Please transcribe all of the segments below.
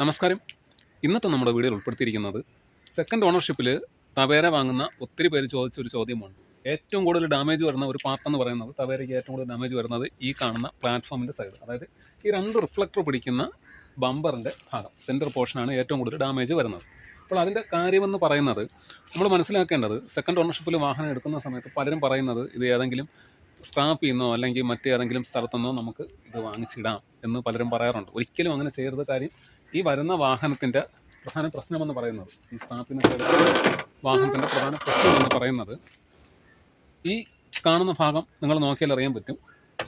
നമസ്കാരം. ഇന്നത്തെ നമ്മുടെ വീഡിയോയിൽ ഉൾപ്പെടുത്തിയിരിക്കുന്നത് സെക്കൻഡ് ഓണർഷിപ്പിൽ തവേര വാങ്ങുന്ന ഒത്തിരി പേര് ചോദിച്ച ഒരു ചോദ്യമാണ്. ഏറ്റവും കൂടുതൽ ഡാമേജ് വരുന്ന ഒരു പാർട്ട് എന്ന് പറയുന്നത് തവേരയ്ക്ക് ഏറ്റവും കൂടുതൽ ഡാമേജ് വരുന്നത് ഈ കാണുന്ന പ്ലാറ്റ്ഫോമിന്റെ സൈഡ് അതായത് ഈ രണ്ട് റിഫ്ലക്ടർ പിടിക്കുന്ന ബമ്പറിന്റെ ഭാഗം സെന്റർ പോർഷനാണ് ഏറ്റവും കൂടുതൽ ഡാമേജ് വരുന്നത്. അപ്പോൾ അതിന്റെ കാര്യമെന്ന് പറയുന്നത് നമ്മൾ മനസ്സിലാക്കേണ്ടത് സെക്കൻഡ് ഓണർഷിപ്പിൽ വാഹനം എടുക്കുന്ന സമയത്ത് പലരും പറയുന്നത് ഇത് ഏതെങ്കിലും സ്ക്രാപ്പ് ചെയ്യുന്നോ അല്ലെങ്കിൽ മറ്റേതെങ്കിലും സ്ഥലത്തുനിന്നോ നമുക്ക് ഇത് വാങ്ങിച്ചിടാം എന്ന് പലരും പറയാറുണ്ട്. ഒരിക്കലും അങ്ങനെ ചെയ്യരുത് കാര്യം ഈ വരുന്ന വാഹനത്തിന്റെ പ്രധാന പ്രശ്നമെന്ന് പറയുന്നത് ഈ സ്ക്രാപ്പിന് വാഹനത്തിന്റെ പ്രധാന പ്രശ്നമെന്ന് പറയുന്നത് ഈ കാണുന്ന ഭാഗം നിങ്ങൾ നോക്കിയാൽ അറിയാൻ പറ്റും.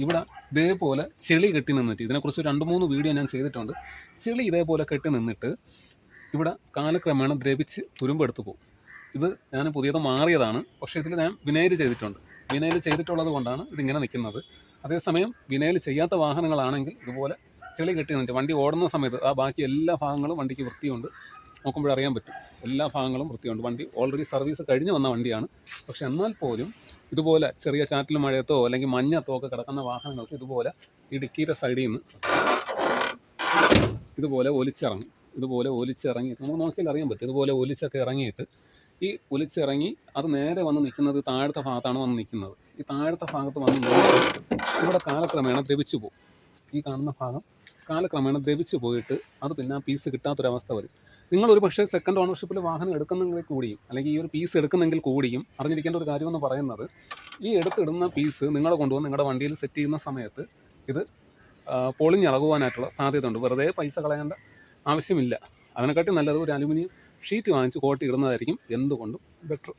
ഇവിടെ ഇതേപോലെ ചെളി കെട്ടി നിന്നിട്ട് ഇതിനെക്കുറിച്ച് രണ്ട് മൂന്ന് വീഡിയോ ഞാൻ ചെയ്തിട്ടുണ്ട്. ചെളി ഇതേപോലെ കെട്ടി നിന്നിട്ട് ഇവിടെ കാലക്രമേണ ദ്രവിച്ച് തുരുമ്പെടുത്ത് പോകും. ഇത് ഞാൻ പുതിയത് മാറിയതാണ് പക്ഷേ ഇതിൽ ഞാൻ വിനയിൽ ചെയ്തിട്ടുണ്ട്. വിനയിൽ ചെയ്തിട്ടുള്ളത് കൊണ്ടാണ് ഇതിങ്ങനെ നിൽക്കുന്നത്. അതേസമയം വിനയിൽ ചെയ്യാത്ത വാഹനങ്ങളാണെങ്കിൽ ഇതുപോലെ ചെളി കെട്ടി നിന്നിട്ട് വണ്ടി ഓടുന്ന സമയത്ത് ആ ബാക്കി എല്ലാ ഭാഗങ്ങളും വണ്ടിക്ക് വൃത്തിയുണ്ട്. നോക്കുമ്പോൾ അറിയാൻ പറ്റും. എല്ലാ ഭാഗങ്ങളും വൃത്തിയുണ്ട്. വണ്ടി ഓൾറെഡി സർവീസ് കഴിഞ്ഞ് വന്ന വണ്ടിയാണ്. പക്ഷെ എന്നാൽ പോലും ഇതുപോലെ ചെറിയ ചാറ്റിൽ മഴയത്തോ അല്ലെങ്കിൽ മഞ്ഞത്തോ ഒക്കെ കിടക്കുന്ന വാഹനങ്ങൾക്ക് ഇതുപോലെ ഈ ഡിക്കിയുടെ സൈഡിൽ നിന്ന് ഇതുപോലെ ഒലിച്ചിറങ്ങും ഇതുപോലെ ഒലിച്ചിറങ്ങി. നമുക്ക് നോക്കിയാൽ അറിയാൻ പറ്റും. ഇതുപോലെ ഒലിച്ചൊക്കെ ഇറങ്ങിയിട്ട് ഈ ഒലിച്ചിറങ്ങി അത് നേരെ വന്ന് നിൽക്കുന്നത് താഴത്തെ ഭാഗത്താണ് വന്ന് നിൽക്കുന്നത്. ഈ താഴത്തെ ഭാഗത്ത് വന്ന് ഇവിടെ കാലക്രമേണ ദ്രവിച്ചു പോകും. ഈ കാണുന്ന ഭാഗം കാലക്രമേണ ദ്രവിച്ചു പോയിട്ട് അത് പിന്നെ ആ പീസ് കിട്ടാത്തൊരവസ്ഥ വരും. നിങ്ങൾ ഒരു പക്ഷേ സെക്കൻഡ് ഓണർഷിപ്പിൽ വാഹനം എടുക്കുന്നെങ്കിൽ കൂടിയും അല്ലെങ്കിൽ ഈ ഒരു പീസ് എടുക്കുന്നെങ്കിൽ കൂടിയും അറിഞ്ഞിരിക്കേണ്ട ഒരു കാര്യമെന്ന് പറയുന്നത് ഈ എടുത്തിടുന്ന പീസ് നിങ്ങൾ കൊണ്ടുവന്ന് നിങ്ങളുടെ വണ്ടിയിൽ സെറ്റ് ചെയ്യുന്ന സമയത്ത് ഇത് പൊളിഞ്ഞിളകുവാനായിട്ടുള്ള സാധ്യതയുണ്ട്. വെറുതെ പൈസ കളയേണ്ട ആവശ്യമില്ല. അതിനെക്കാട്ടി നല്ലത് ഒരു അലുമിനിയം ഷീറ്റ് വാങ്ങിച്ച് കോട്ടി ഇടുന്നതായിരിക്കും എന്തുകൊണ്ടും ബെറ്റർ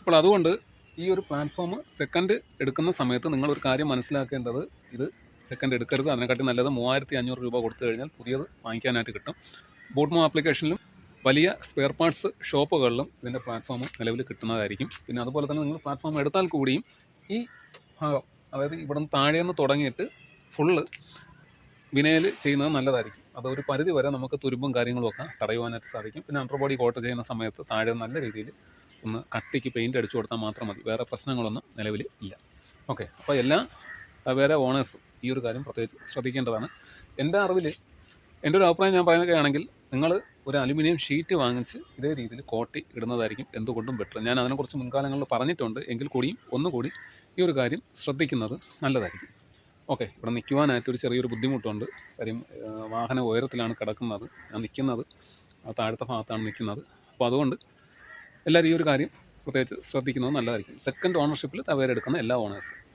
അപ്പോൾ അതുകൊണ്ട് ഈ ഒരു പ്ലാറ്റ്ഫോം സെക്കൻഡ് എടുക്കുന്ന സമയത്ത് നിങ്ങളൊരു കാര്യം മനസ്സിലാക്കേണ്ടത് ഇത് സെക്കൻഡ് എടുക്കരുത്. അതിനെക്കാട്ടി നല്ലത് മൂവായിരത്തി അഞ്ഞൂറ് രൂപ കൊടുത്തു കഴിഞ്ഞാൽ പുതിയത് വാങ്ങിക്കാനായിട്ട് കിട്ടും. ബോട്ട്മോ ആപ്ലിക്കേഷനിലും വലിയ സ്പെയർ പാർട്സ് ഷോപ്പുകളിലും ഇതിന്റെ പ്ലാറ്റ്ഫോം നിലവിൽ കിട്ടുന്നതായിരിക്കും. പിന്നെ അതുപോലെ തന്നെ നിങ്ങൾ പ്ലാറ്റ്ഫോം എടുത്താൽ കൂടിയും ഈ ഭാഗം അതായത് ഇവിടെ നിന്ന് താഴെ നിന്ന് തുടങ്ങിയിട്ട് ഫുള്ള് വിനയൽ ചെയ്യുന്നത് നല്ലതായിരിക്കും. അതൊരു പരിധി വരെ നമുക്ക് തുരുമ്പും കാര്യങ്ങളും ഒക്കെ തടയുവാനായിട്ട് സാധിക്കും. പിന്നെ അണ്ടർ ബോഡി കോട്ട് ചെയ്യുന്ന സമയത്ത് താഴെ നല്ല രീതിയിൽ ഒന്ന് കട്ടിക്ക് പെയിന്റ് അടിച്ചു കൊടുത്താൽ മാത്രം മതി. വേറെ പ്രശ്നങ്ങളൊന്നും നിലവിൽ ഇല്ല. ഓക്കെ അപ്പോൾ എല്ലാ വേറെ ഓണേഴ്സും ഈ ഒരു കാര്യം പ്രത്യേകിച്ച് ശ്രദ്ധിക്കേണ്ടതാണ്. എന്റെ അറിവിൽ എന്റെ ഒരു അഭിപ്രായം ഞാൻ പറയുകയാണെങ്കിൽ നിങ്ങൾ ഒരു അലുമിനിയം ഷീറ്റ് വാങ്ങിച്ച് ഇതേ രീതിയിൽ കോട്ടി ഇടുന്നതായിരിക്കും എന്തുകൊണ്ടും ബെറ്റർ. ഞാൻ അതിനെക്കുറിച്ച് മുൻകാലങ്ങളിൽ പറഞ്ഞിട്ടുണ്ട്. എങ്കിൽ കൂടിയും ഒന്നുകൂടി ഈ ഒരു കാര്യം ശ്രദ്ധിക്കുന്നത് നല്ലതായിരിക്കും. ഓക്കെ ഇവിടെ നിൽക്കുവാനായിട്ട് ഒരു ചെറിയൊരു ബുദ്ധിമുട്ടുണ്ട്. കാര്യം വാഹന ഉയരത്തിലാണ് കിടക്കുന്നത്. ഞാൻ നിൽക്കുന്നത് താഴത്തെ ഭാഗത്താണ് നിൽക്കുന്നത്. അപ്പോൾ അതുകൊണ്ട് എല്ലാവരും ഈ ഒരു കാര്യം പ്രത്യേകിച്ച് ശ്രദ്ധിക്കുന്നത് നല്ലതായിരിക്കും. സെക്കൻഡ് ഓണർഷിപ്പിൽ തവേരെടുക്കുന്ന എല്ലാ ഓണേഴ്സും.